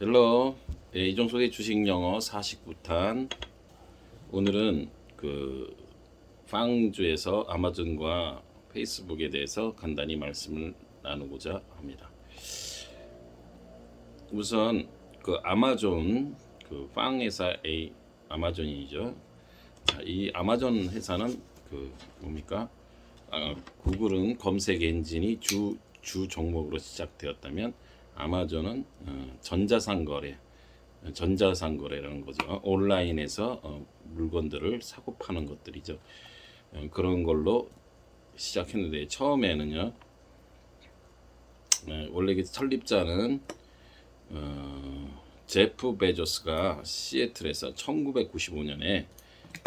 헬로 예, 이종석의 주식 영어 49탄 오늘은 그 빵주에서 아마존과 페이스북에 대해서 간단히 말씀을 나누고자 합니다. 우선 그 아마존 그빵 회사 A 아마존이죠. 자, 이 아마존 회사는 그 뭡니까? 아, 구글은 검색 엔진이 주, 주 종목으로 시작되었다면 아마존은 어, 전자상거래, 전자상거래라는 거죠. 온라인에서 어, 물건들을 사고 파는 것들이죠. 어, 그런 걸로 시작했는데 처음에는요. 네, 원래 그 설립자는 어, 제프 베조스가 시애틀에서 1995년에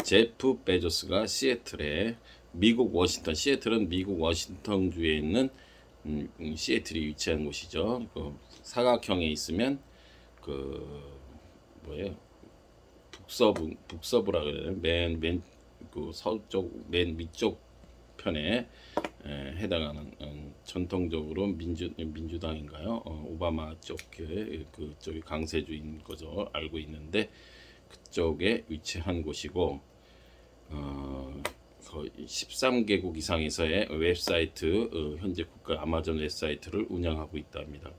제프 베조스가 시애틀에 미국 워싱턴 시애틀은 미국 워싱턴 주에 있는 음, 음, 시애틀이 위치한 곳이죠. 그 사각형에 있으면 그 뭐예요? 북서부 북서부라 그래요. 맨맨그 서쪽 맨 위쪽 편에 에, 해당하는 음, 전통적으로 민주 민주당인가요? 어, 오바마 쪽에 그쪽이 강세주인 거죠. 알고 있는데 그쪽에 위치한 곳이고 어, 거의 13개국 이상에서의 웹사이트 어, 현재 국가 아마존 웹사이트를 운영하고 있답니다.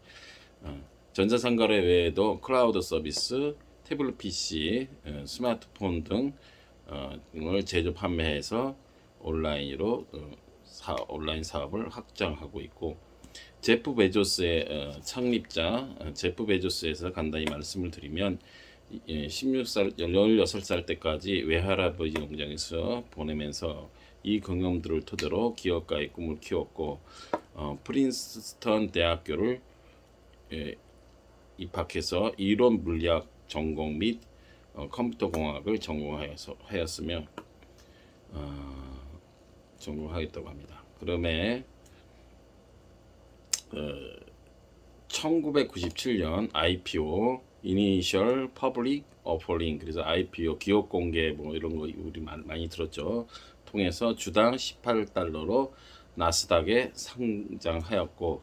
어, 전자상거래 외에도 클라우드 서비스, 태블릿 PC, 어, 스마트폰 등을 어, 제조 판매해서 온라인으로 어, 사, 온라인 사업을 확장하고 있고 제프 베조스의 어, 창립자 어, 제프 베조스에서 간단히 말씀을 드리면 예, 16살, 16살 때까지 외할아버지 농장에서 보내면서 이 경험들을 토대로 기업가의 꿈을 키웠고 어, 프린스턴 대학교를 예, 입학해서 이론 물리학 전공 및 어, 컴퓨터 공학을 전공하여서 하였으며 어, 전공하겠다고 합니다. 그럼에 어, 1997년 IPO Initial Public Offering 그래서 IPO 기업 공개 뭐 이런 거 우리 많이 들었죠. 통해서 주당 18달러로 나스닥에 상장하였고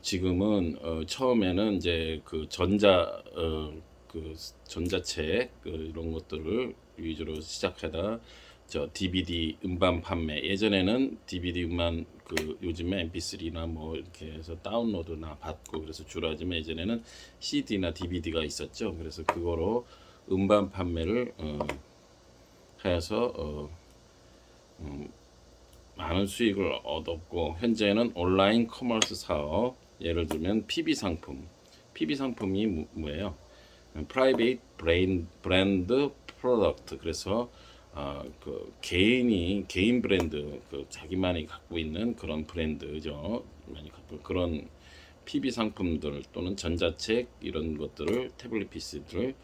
지금은 어, 처음에는 이제 그 전자 어, 그 전자책 그 이런 것들을 위주로 시작하다 저 DVD 음반 판매 예전에는 DVD 음반 그 요즘에 MP3나 뭐 이렇게 해서 다운로드나 받고 그래서 주로 하지만 예전에는 CD나 DVD가 있었죠. 그래서 그거로 음반 판매를 어, 하여서 어, 음, 많은 수익을 얻었고 현재는 온라인 커머스 사업 예를 들면 PB 상품 PB 상품이 뭐, 뭐예요? 프라이빗 브랜드 프로덕트 그래서 어, 그 개인이 개인 브랜드 그 자기만이 갖고 있는 그런 브랜드죠 많이 갖고 그런 PB 상품들 또는 전자책 이런 것들을 태블릿 PC들을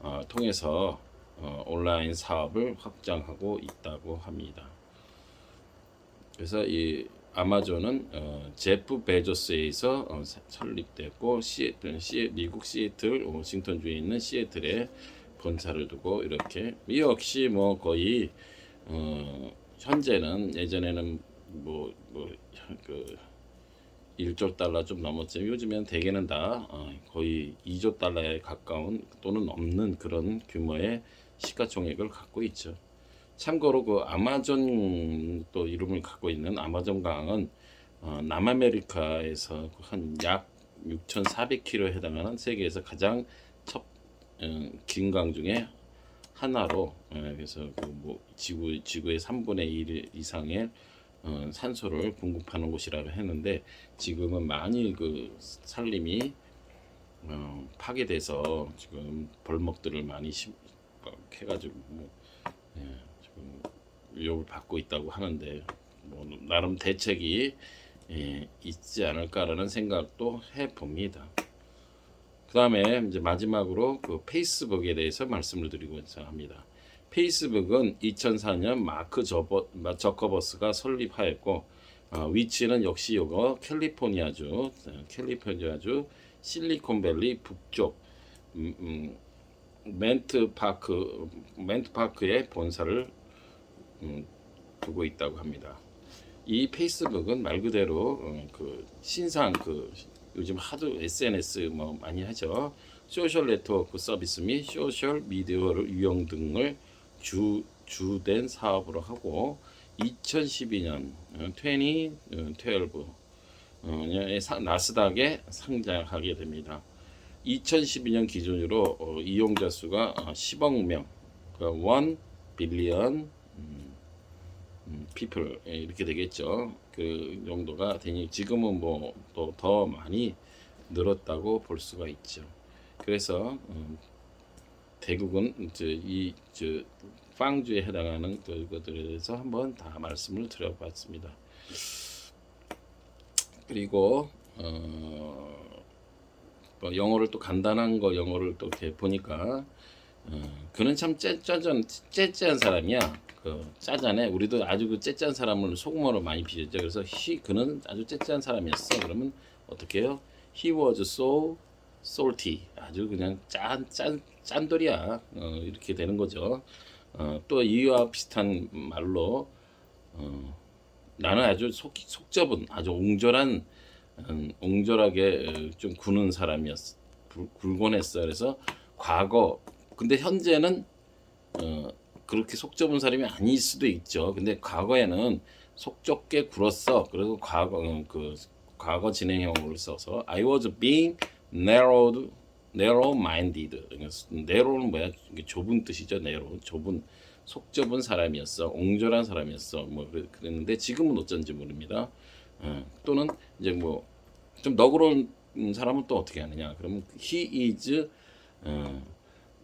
어, 통해서 어, 온라인 사업을 확장하고 있다고 합니다. 그래서 이 아마존은 어, 제프 베조스에서 어, 사- 설립됐고 시애틀, 시, 미국 시애틀 워싱턴주에 있는 시애틀에 본사를 두고 이렇게 이 역시 뭐 거의 어, 현재는 예전에는 뭐 뭐그 1조 달러 좀 넘었죠. 요즘엔 대개는 다 어, 거의 2조 달러에 가까운 또는 넘는 그런 규모의 시가총액을 갖고 있죠. 참고로 그 아마존 또 이름을 갖고 있는 아마존 강은 어, 남아메리카에서 한 약 6,400km에 해당하는 세계에서 가장 긴강 중에 하나로 어, 그래서 그뭐 지구 지구의 3분의 1 이상의 어, 산소를 공급하는 곳이라고 했는데 지금은 많이 그 산림이 어, 파괴돼서 지금 벌목들을 많이 해가지고 뭐, 예, 지금 위협을 받고 있다고 하는데 뭐 나름 대책이 예, 있지 않을까라는 생각도 해봅니다. 그 다음에 이제 마지막으로 그 페이스북에 대해서 말씀을 드리고자 합니다. 페이스북은 2004년 마크 저버, 저커버스가 설립하였고 어, 위치는 역시 이거 캘리포니아주 어, 캘리포니아주 실리콘밸리 북쪽 음, 음, 멘트 파크 멘트 파크에 본사를 음, 두고 있다고 합니다. 이 페이스북은 말 그대로 어, 그 신상 그 요즘 하도 SNS 뭐 많이 하죠. 소셜 네트워크 서비스 및 소셜 미디어를 유형 등을 주 주된 사업으로 하고 2012년 2012 어, 나스닥에 상장하게 됩니다. 2012년 기준으로 어, 이용자 수가 어, 10억 명, 그1 빌리언 음, people 예, 이렇게 되겠죠. 그 정도가 되니 지금은 뭐 또 더 많이 늘었다고 볼 수가 있죠. 그래서 음, 대국은 이저 빵주에 해당하는 그것들에 대해서 한번 다 말씀을 드려봤습니다. 그리고 어, 뭐 영어를 또 간단한 거 영어를 또 이렇게 보니까 어, 그는 참 째짜전 째째한 사람이야. 그 짜잔해. 우리도 아주 그 째짜한 사람을 속모로 많이 비셨죠. 그래서 he 그는 아주 째짜한 사람이었어. 그러면 어떻게 해요? He was so salty. 아주 그냥 짠 짠 짠돌이야. 어, 이렇게 되는 거죠. 어, 또 이와 비슷한 말로 어, 나는 아주 속, 속 좁은 아주 옹졸한 음, 옹졸하게 어, 좀 구는 사람이었어. 굴- 굴곤했어. 그래서 과거 근데 현재는 어, 그렇게 속 좁은 사람이 아닐 수도 있죠. 근데 과거에는 속 좁게 굴었어. 그리고 과거 음, 그 과거 진행형을 써서 I was being narrowed, narrow-minded. 그러니까 narrow는 뭐야? 좁은 뜻이죠. narrow, 좁은 속 좁은 사람이었어. 옹졸한 사람이었어. 뭐 그랬는데 지금은 어쩐지 모릅니다. 어, 또는 이제 뭐 좀 너그러운 사람은 또 어떻게 하느냐? 그러면 he is 어,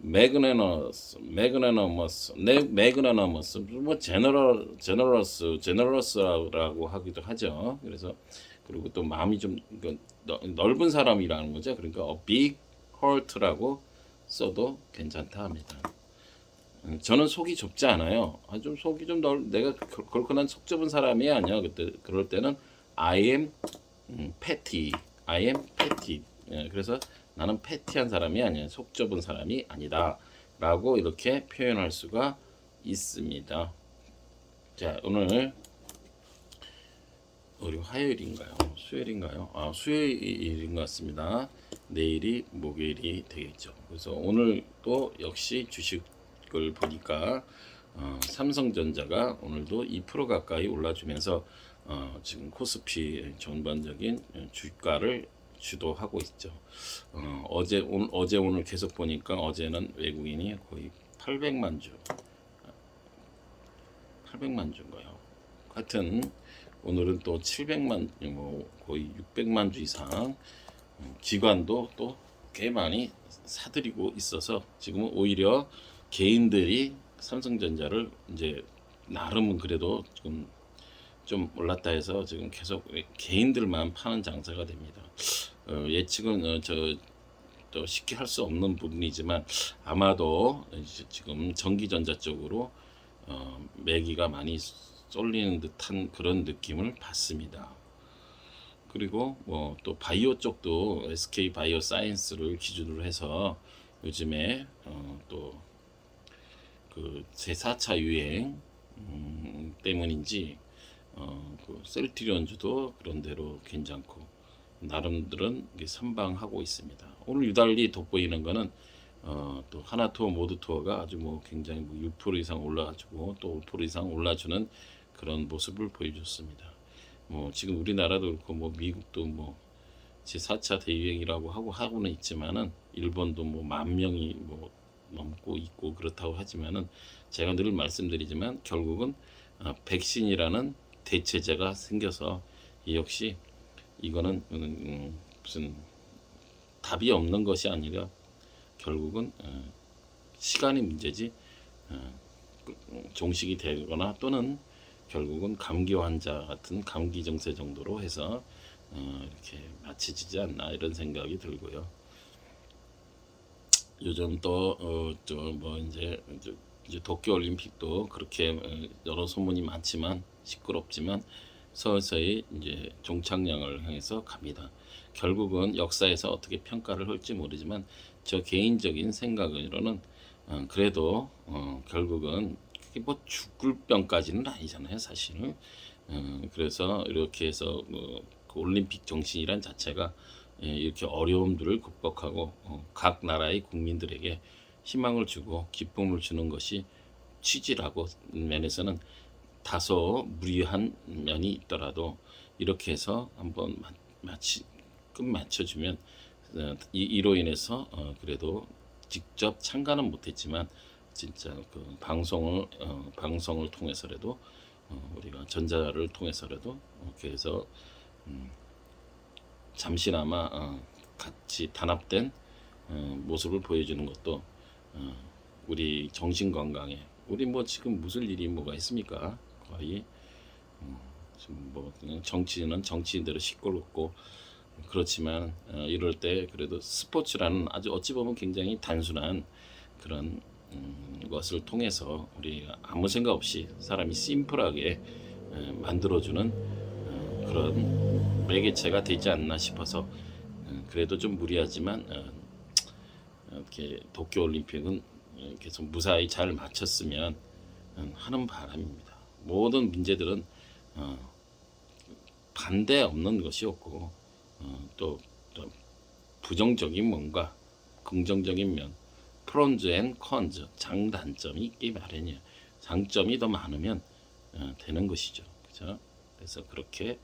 매그네너스, 매그네너머스, 네, 매그네너머스, 뭐 제너럴, 제너러스, 제너러스라고 하기도 하죠. 그래서 그리고 또 마음이 좀 그, 넓- 넓은 사람이라는 거죠. 그러니까 a big heart라고 써도 괜찮다 합니다. 음, 저는 속이 좁지 않아요. 아, 좀 속이 좀 넓, 내가 그- 그렇고 난속 좁은 사람이 아니야. 그때 그럴 때는 I am 음, petty, I am petty. 예, 그래서 나는 패티한 사람이 아니야. 속 좁은 사람이 아니다.라고 이렇게 표현할 수가 있습니다. 자, 오늘 우리 화요일인가요? 수요일인가요? 아, 수요일인 것 같습니다. 내일이 목요일이 되겠죠. 그래서 오늘 또 역시 주식을 보니까 어, 삼성전자가 오늘도 2% 가까이 올라주면서 어, 지금 코스피 전반적인 주가를 주도하고 있죠. 어, 어제 오늘 어제 오늘 계속 보니까 어제는 외국인이 거의 800만 주, 800만 주인가요? 하여튼 오늘은 또 700만 뭐 거의 600만 주 이상 음, 기관도 또 꽤 많이 사들이고 있어서 지금은 오히려 개인들이 삼성전자를 이제 나름은 그래도 지금 좀 올랐다 해서 지금 계속 개인들만 파는 장사가 됩니다. 어, 예측은 어, 저또 쉽게 할 수 없는 부분이지만 아마도 지금 전기전자 쪽으로 어, 매기가 많이 쏠리는 듯한 그런 느낌을 받습니다. 그리고 뭐 또 바이오 쪽도 SK 바이오 사이언스를 기준으로 해서 요즘에 어, 또그 제4차 유행 음, 때문인지 어, 그 셀트리온주도 그런 대로 괜찮고 나름들은 선방하고 있습니다. 오늘 유달리 돋보이는 거는 어, 또 하나 투어 모두 투어가 아주 뭐 굉장히 뭐 6% 이상 올라가지고 또 5% 이상 올라주는 그런 모습을 보여줬습니다. 뭐 지금 우리나라도 그렇고 뭐 미국도 뭐 제4차 대유행이라고 하고 하고는 있지만은 일본도 뭐 만 명이 뭐 넘고 있고 그렇다고 하지만은 제가 늘 말씀드리지만 결국은 어, 백신이라는 대체제가 생겨서 이 역시 이거는 음, 무슨 답이 없는 것이 아니라 결국은 어, 시간이 문제지 어, 그, 음, 종식이 되거나 또는 결국은 감기 환자 같은 감기 증세 정도로 해서 어, 이렇게 마치지지 않나 이런 생각이 들고요. 요즘 또어저뭐 이제 이제 이제 도쿄 올림픽도 그렇게 어, 여러 소문이 많지만 시끄럽지만 서서히 이제 종착량을 향해서 갑니다. 결국은 역사에서 어떻게 평가를 할지 모르지만 저 개인적인 생각으로는 어, 그래도 어, 결국은 그게 뭐 죽을 병까지는 아니잖아요, 사실은. 어, 그래서 이렇게 해서 뭐, 그 올림픽 정신이란 자체가 예, 이렇게 어려움들을 극복하고 어, 각 나라의 국민들에게 희망을 주고 기쁨을 주는 것이 취지라고 면에서는 다소 무리한 면이 있더라도 이렇게 해서 한번 마- 마치 끝 맞춰주면 어, 이, 이로 인해서 어, 그래도 직접 참가는 못했지만 진짜 그 방송을 어, 방송을 통해서라도 어, 우리가 전자를 통해서라도 이렇게 해서 음, 잠시나마 어, 같이 단합된 어, 모습을 보여주는 것도 어, 우리 정신 건강에 우리 뭐 지금 무슨 일이 뭐가 있습니까? 거의 음, 뭐 정치는 정치인대로 시끄럽고 그렇지만 어, 이럴 때 그래도 스포츠라는 아주 어찌 보면 굉장히 단순한 그런 음, 것을 통해서 우리 아무 생각 없이 사람이 심플하게 에, 만들어주는 어, 그런 매개체가 되지 않나 싶어서 어, 그래도 좀 무리하지만 어, 이렇게 도쿄 올림픽은 계속 무사히 잘 마쳤으면 어, 하는 바람입니다. 모든 문제들은 어, 반대 없는 것이 없고 어, 또, 또 부정적인 뭔가 긍정적인 면 프론즈 앤 컨즈 장단점이 있기 마련이에요. 장점이 더 많으면 어, 되는 것이죠. 그죠? 그래서 그렇게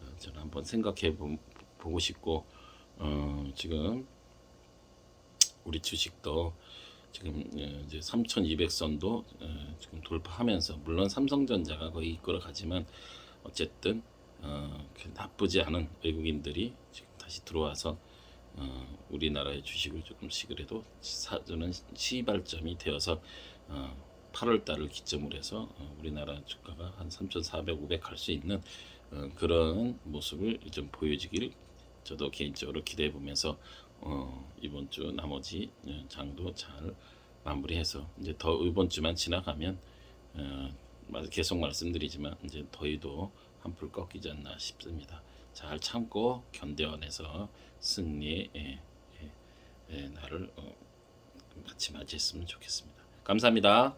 어, 저는 한번 생각해 보, 보고 싶고 어, 지금 우리 주식도 지금 예, 이제 3,200선도 지금 돌파하면서 물론 삼성전자가 거의 이끌어 가지만 어쨌든 어, 그 나쁘지 않은 외국인들이 지금 다시 들어와서 어, 우리나라의 주식을 조금씩 그래도 사주는 시발점이 되어서 어, 8월 달을 기점으로 해서 어, 우리나라 주가가 한 3,400, 500 갈 수 있는 어, 그런 모습을 좀 보여주길 저도 개인적으로 기대해 보면서 어, 이번 주 나머지 어, 장도 잘 마무리해서 이제 더 이번 주만 지나가면 어, 말- 계속 말씀드리지만 이제 더위도 한풀 꺾이지 않나 싶습니다. 잘 참고 견뎌내서 승리의 예, 예, 예, 날을 어, 같이 맞이했으면 좋겠습니다. 감사합니다.